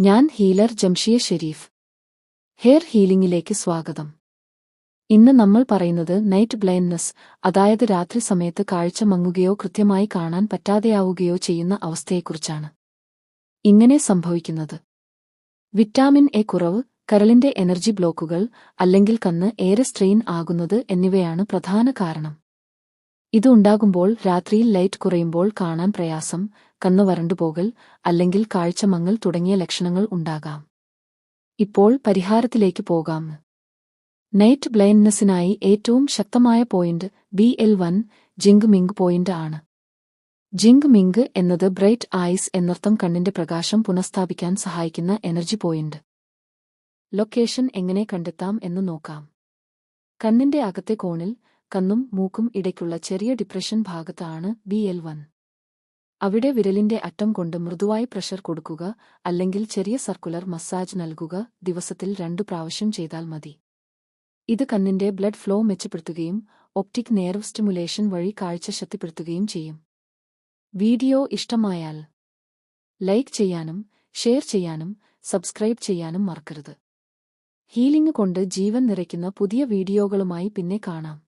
ഞാൻ healer Jamshiya Sharif. Hair ഹീലിംഗിലേക്ക് സ്വാഗതം. ഇന്ന് നമ്മൾ പറയുന്നത് നൈറ്റ് ബ്ലൈൻഡ്നെസ് അതായത് രാത്രി സമയത്ത് കാഴ്ച മങ്ങുകയോ കൃത്യമായി കാണാൻ പറ്റാതെയാവുകയോ ചെയ്യുന്ന അവസ്ഥയെക്കുറിച്ചാണ്. ഇങ്ങനെ സംഭവിക്കുന്നത്. വിറ്റാമിൻ എ കുറവ് കരളിന്റെ എനർജി ബ്ലോക്കുകൾ അല്ലെങ്കിൽ കണ്ണ് ഏറെ സ്ട്രെയിൻ ആകുന്നത് എന്നിവയാണ് പ്രധാന കാരണം. ഇത് ഉണ്ടാകുമ്പോൾ രാത്രിയിൽ ലൈറ്റ് കുറയുമ്പോൾ കാണാൻ പ്രയാസം കണ്ണ് വരണ്ടുപോകൽ അല്ലെങ്കിൽ കാഴ്ചമങ്ങൽ തുടങ്ങിയ ലക്ഷണങ്ങൾ ഉണ്ടാകാം. ഇപ്പോൾ പരിഹാരത്തിലേക്ക് പോകാം. നൈറ്റ് ബ്ലൈൻഡ്നെസ്സിനായി ഏറ്റവും ശക്തമായ point B L one zinc mink point ആണ്. ജിങ്ക് മിങ്ക് എന്നത് ബ്രൈറ്റ് ഐസ് എന്നർത്ഥം കണ്ണിന്റെ പ്രകാശം പുനഃസ്ഥാപിക്കാൻ സഹായിക്കുന്ന എനർജി പോയിന്റ് ലൊക്കേഷൻ എങ്ങനെ കണ്ടെത്താം എന്ന് നോക്കാം. കണ്ണിന്റെ അകത്തെ കോണിൽ കണ്ണും മൂക്കും ഇടയ്ക്കുള്ള ചെറിയ ഡിപ്രഷൻ ഭാഗത്താണ് ബി എൽ വൺ അവിടെ വിരലിന്റെ അറ്റം കൊണ്ട് മൃദുവായി പ്രഷർ കൊടുക്കുക അല്ലെങ്കിൽ ചെറിയ സർക്കുലർ മസാജ് നൽകുക ദിവസത്തിൽ രണ്ടു പ്രാവശ്യം ചെയ്താൽ മതി. ഇത് കണ്ണിന്റെ ബ്ലഡ് ഫ്ലോ മെച്ചപ്പെടുത്തുകയും ഒപ്റ്റിക് നേർവ് സ്റ്റിമുലേഷൻ വഴി കാഴ്ച ശക്തിപ്പെടുത്തുകയും ചെയ്യും. വീഡിയോ ഇഷ്ടമായാൽ ലൈക്ക് ചെയ്യാനും ഷെയർ ചെയ്യാനും സബ്സ്ക്രൈബ് ചെയ്യാനും മറക്കരുത്. ഹീലിംഗ് കൊണ്ട് ജീവൻ നിറയ്ക്കുന്ന പുതിയ വീഡിയോകളുമായി പിന്നെ കാണാം.